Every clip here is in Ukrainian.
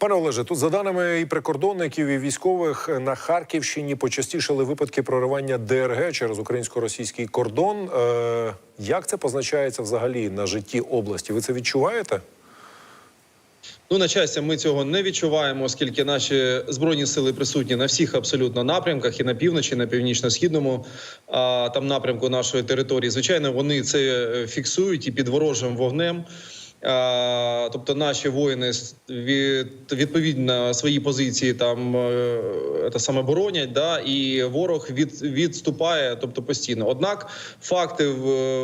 Пане Олеже, тут за даними і прикордонників, і військових на Харківщині почастішали випадки проривання ДРГ через українсько-російський кордон. Е, як це позначається взагалі на житті області? Ви це відчуваєте? Ну, на щастя, ми цього не відчуваємо, оскільки наші збройні сили присутні на всіх абсолютно напрямках і на півночі, і на північно-східному там напрямку нашої території. Звичайно, вони це е, фіксують і під ворожим вогнем. Тобто наші воїни від, відповідно свої позиції там е, те саме боронять, да, і ворог від, відступає, тобто постійно. Однак факти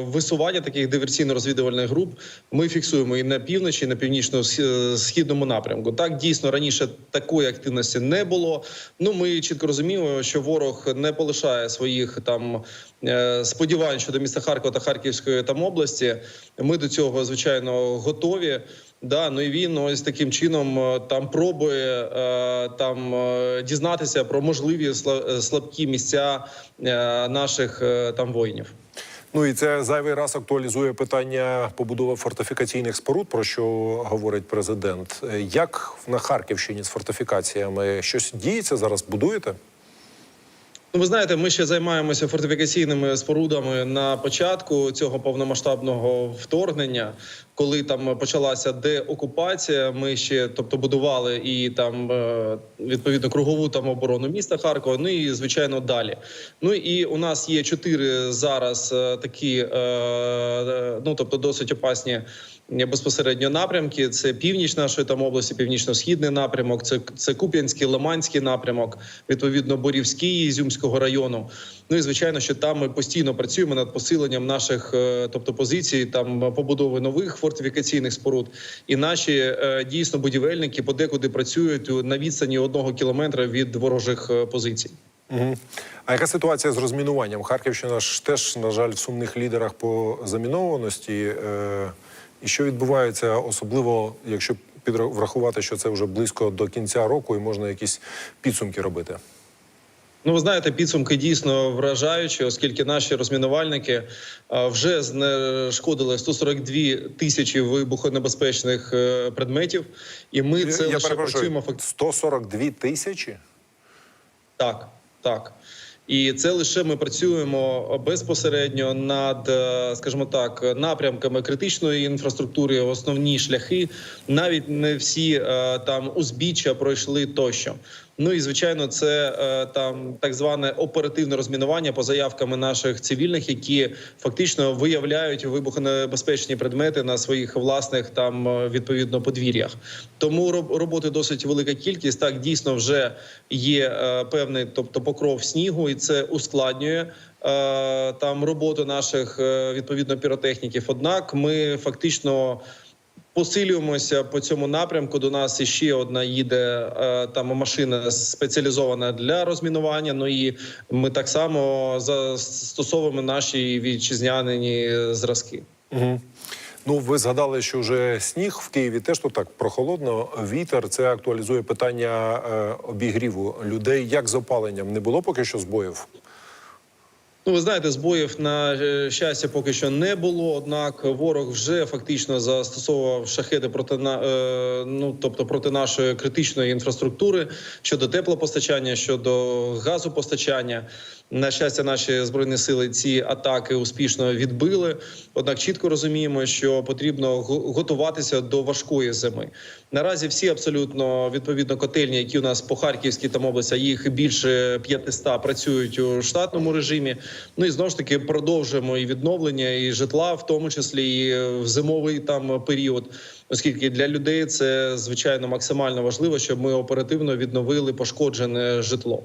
висування таких диверсійно-розвідувальних груп ми фіксуємо і на півночі, і на північно-східному напрямку. Так дійсно раніше такої активності не було. Ну ми чітко розуміємо, що ворог не полишає своїх там е, сподівань щодо міста Харкова та Харківської там області. Ми до цього звичайно готові. Да, ну і він ось таким чином е, там пробує е, там е, дізнатися про можливі сла- слабкі місця наших там воїнів. Ну і це зайвий раз актуалізує питання побудови фортифікаційних споруд, про що говорить президент. Як на Харківщині з фортифікаціями щось діється зараз? Будуєте? Ну, ви знаєте, ми ще займаємося фортифікаційними спорудами на початку цього повномасштабного вторгнення, коли там почалася деокупація. Ми ще тобто будували і там е, відповідно кругову там оборону міста Харкова. Ну і звичайно далі. Ну і у нас є чотири зараз е, такі, е, ну тобто досить опасні. Безпосередньо напрямки це північ нашої там області, північно-східний напрямок, це, це Куп'янський, Лиманський напрямок, відповідно Борівський Ізюмського району. Ну і звичайно, що там ми постійно працюємо над посиленням наших, е, тобто позицій, там побудови нових фортифікаційних споруд. І наші е, дійсно будівельники подекуди працюють на відстані одного кілометра від ворожих е, позицій. Угу. А яка ситуація з розмінуванням? Харківщина ж теж, на жаль, в сумних лідерах по замінованості. Е, і що відбувається, особливо якщо врахувати, що це вже близько до кінця року, і можна якісь підсумки робити. Ну, ви знаєте, підсумки дійсно вражаючі, оскільки наші розмінувальники вже знешкодили 142 тисячі вибухонебезпечних е, предметів, і ми це Я лише перепрошую, працюємо 142 тисячі? Так, так. І це лише ми працюємо безпосередньо над, е, скажімо так, напрямками критичної інфраструктури, основні шляхи. Навіть не всі е, там узбіччя пройшли тощо. Ну і звичайно, це е, там так зване оперативне розмінування по заявками наших цивільних, які фактично виявляють вибухонебезпечні предмети на своїх власних там е, відповідно подвір'ях. Тому роб- роботи досить велика кількість. Так дійсно вже є е, певний, тобто покров снігу, і це ускладнює. Там роботу наших відповідно піротехніків. Однак ми фактично посилюємося по цьому напрямку. До нас іще одна їде е, там машина спеціалізована для розмінування. Ну і ми так само застосовуємо наші вітчизняні зразки. Угу. Ну, ви згадали, що вже сніг в Києві теж тут так прохолодно. Вітер це актуалізує питання е, обігріву людей. Як з опаленням не було поки що збоїв? Ну, ви знаєте, збоїв на е, щастя поки що не було. Однак ворог вже фактично застосовував шахети проти на е, ну тобто проти нашої критичної інфраструктури щодо теплопостачання, щодо газопостачання. На щастя, наші збройні сили ці атаки успішно відбили. Однак чітко розуміємо, що потрібно го- готуватися до важкої зими. Наразі всі абсолютно відповідно котельні, які у нас по Харківській там області, їх більше 500, працюють у штатному режимі. Ну і знову ж таки продовжуємо і відновлення, і житла, в тому числі і в зимовий там період, оскільки для людей це звичайно максимально важливо, щоб ми оперативно відновили пошкоджене житло.